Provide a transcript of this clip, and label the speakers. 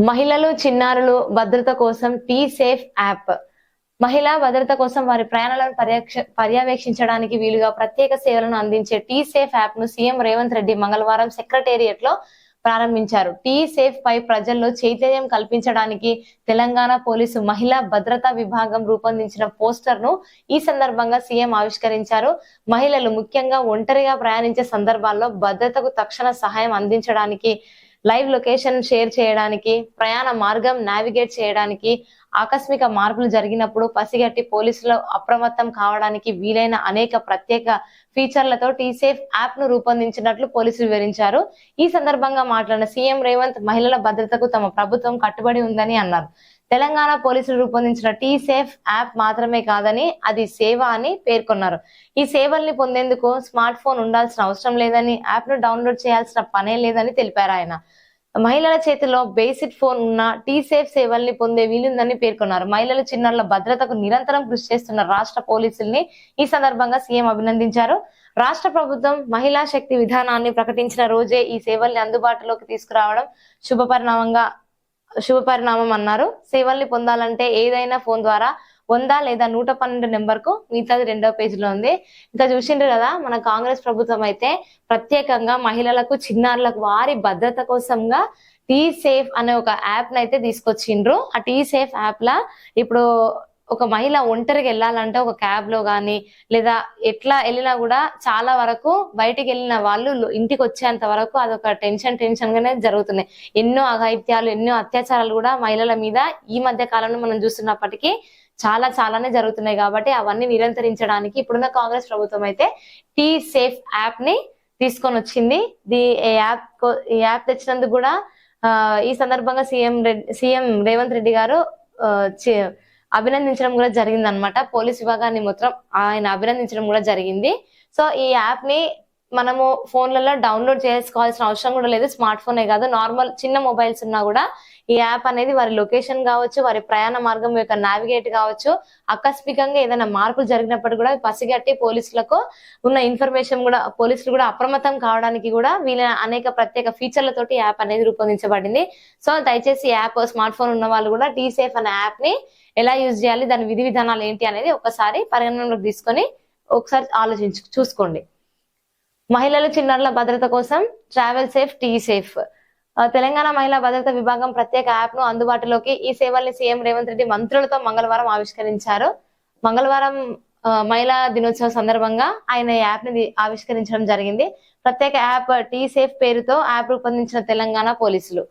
Speaker 1: మహిళలు చిన్నారులు భద్రత కోసం పీ సేఫ్ యాప్. మహిళా భద్రత కోసం వారి ప్రయాణాలను పర్యక్ష- పర్యవేక్షించడానికి వీలుగా ప్రత్యేక సేవలను అందించే టీ సేఫ్ యాప్ను సీఎం రేవంత్ రెడ్డి మంగళవారం సెక్రటేరియట్లో ప్రారంభించారు. టీ సేఫ్ పై ప్రజల్లో చైతన్యం కల్పించడానికి తెలంగాణ పోలీసు మహిళా భద్రతా విభాగం రూపొందించిన పోస్టర్ను ఈ సందర్భంగా సీఎం ఆవిష్కరించారు. మహిళలు ముఖ్యంగా ఒంటరిగా ప్రయాణించే సందర్భాల్లో భద్రతకు తక్షణ సహాయం అందించడానికి లైవ్ లొకేషన్ షేర్ చేయడానికి ప్రయాణ మార్గం నావిగేట్ చేయడానికి ఆకస్మిక మార్పులు జరిగినప్పుడు పసిగట్టి పోలీసులు అప్రమత్తం కావడానికి వీలైన అనేక ప్రత్యేక ఫీచర్లతో టీసేఫ్ యాప్ను రూపొందించినట్లు పోలీసులు వివరించారు. ఈ సందర్భంగా మాట్లాడిన సీఎం రేవంత్ మహిళల భద్రతకు తమ ప్రభుత్వం కట్టుబడి ఉందని అన్నారు. తెలంగాణ పోలీసులు రూపొందించిన టీ సేఫ్ యాప్ మాత్రమే కాదని అది సేవ అని పేర్కొన్నారు. ఈ సేవల్ని పొందేందుకు స్మార్ట్ ఫోన్ ఉండాల్సిన అవసరం లేదని యాప్ను డౌన్లోడ్ చేయాల్సిన పనే లేదని తెలిపారు ఆయన. మహిళల చేతిలో బేసిక్ ఫోన్ ఉన్న టీ సేఫ్ సేవల్ని పొందే వీలుందని పేర్కొన్నారు. మహిళలు చిన్నారుల భద్రతకు నిరంతరం కృషి చేస్తున్న రాష్ట్ర పోలీసుల్ని ఈ సందర్భంగా సీఎం అభినందించారు. రాష్ట్ర ప్రభుత్వం మహిళా శక్తి విధానాన్ని ప్రకటించిన రోజే ఈ సేవల్ని అందుబాటులోకి తీసుకురావడం శుభపరిణామంగా శుభపరిణామం అన్నారు. సేవల్ని పొందాలంటే ఏదైనా ఫోన్ ద్వారా వంద లేదా నూట పన్నెండు నెంబర్కు మిగతాది రెండో పేజీలో ఉంది. ఇంకా చూసిండ్రు కదా మన కాంగ్రెస్ ప్రభుత్వం అయితే ప్రత్యేకంగా మహిళలకు చిన్నారులకు వారి భద్రత కోసంగా టీ సేఫ్ అనే ఒక యాప్ అయితే తీసుకొచ్చిండ్రు. ఆ టీ సేఫ్ యాప్ లా ఇప్పుడు ఒక మహిళ ఒంటరికి వెళ్ళాలంటే ఒక క్యాబ్లో కానీ లేదా ఎట్లా వెళ్ళినా కూడా చాలా వరకు బయటికి వెళ్ళిన వాళ్ళు ఇంటికి వచ్చేంత వరకు అదొక టెన్షన్ టెన్షన్ గానే జరుగుతున్నాయి ఎన్నో అఘాయిత్యాలు ఎన్నో అత్యాచారాలు కూడా మహిళల మీద ఈ మధ్య కాలంలో మనం చూస్తున్నప్పటికీ చాలా చాలానే జరుగుతున్నాయి కాబట్టి అవన్నీ నిరంతరించడానికి ఇప్పుడున్న కాంగ్రెస్ ప్రభుత్వం అయితే టీ సేఫ్ యాప్ని తీసుకొని వచ్చింది. ది ఈ యాప్ కో- ఈ యాప్ తెచ్చినందుకు కూడా ఈ సందర్భంగా సీఎం రెడ్డి సీఎం రేవంత్ రెడ్డి గారు అభినందించడం కూడా జరిగింది అనమాట పోలీస్ విభాగాన్ని మొత్తం ఆయన అభినందించడం కూడా జరిగింది. సో ఈ యాప్ని మనము ఫోన్లలో డౌన్లోడ్ చేసుకోవాల్సిన అవసరం కూడా లేదు. స్మార్ట్ ఫోనే కాదు. నార్మల్ చిన్న మొబైల్స్ ఉన్నా కూడా ఈ యాప్ అనేది వారి లొకేషన్ కావచ్చు వారి ప్రయాణ మార్గం యొక్క నావిగేట్ కావచ్చు ఆకస్మికంగా ఏదైనా మార్పులు జరిగినప్పుడు కూడా పసిగట్టి పోలీసులకు ఉన్న ఇన్ఫర్మేషన్ కూడా పోలీసులు కూడా అప్రమత్తం కావడానికి కూడా వీళ్ళ అనేక ప్రత్యేక ఫీచర్లతోటి యాప్ అనేది రూపొందించబడింది. సో దయచేసి ఈ యాప్ స్మార్ట్ ఫోన్ ఉన్న వాళ్ళు కూడా టీ సేఫ్ అనే యాప్ని ఎలా యూజ్ చేయాలి దాని విధి విధానాలు ఏంటి అనేది ఒకసారి పరిగణనలోకి తీసుకొని ఒకసారి ఆలోచించు చూసుకోండి. మహిళలు చిన్నారుల భద్రత కోసం travel safe T Safe Telangana మహిళా భద్రత విభాగం ప్రత్యేక యాప్ను అందుబాటులోకి ఈ సేవల్ని సీఎం రేవంత్ రెడ్డి మంత్రులతో మంగళవారం ఆవిష్కరించారు. మంగళవారం ఆ, మహిళా దినోత్సవం సందర్భంగా ఆయన ఈ యాప్ని ఆవిష్కరించడం జరిగింది. ప్రత్యేక యాప్ టీ సేఫ్ పేరుతో యాప్ రూపొందించిన తెలంగాణ పోలీసులు.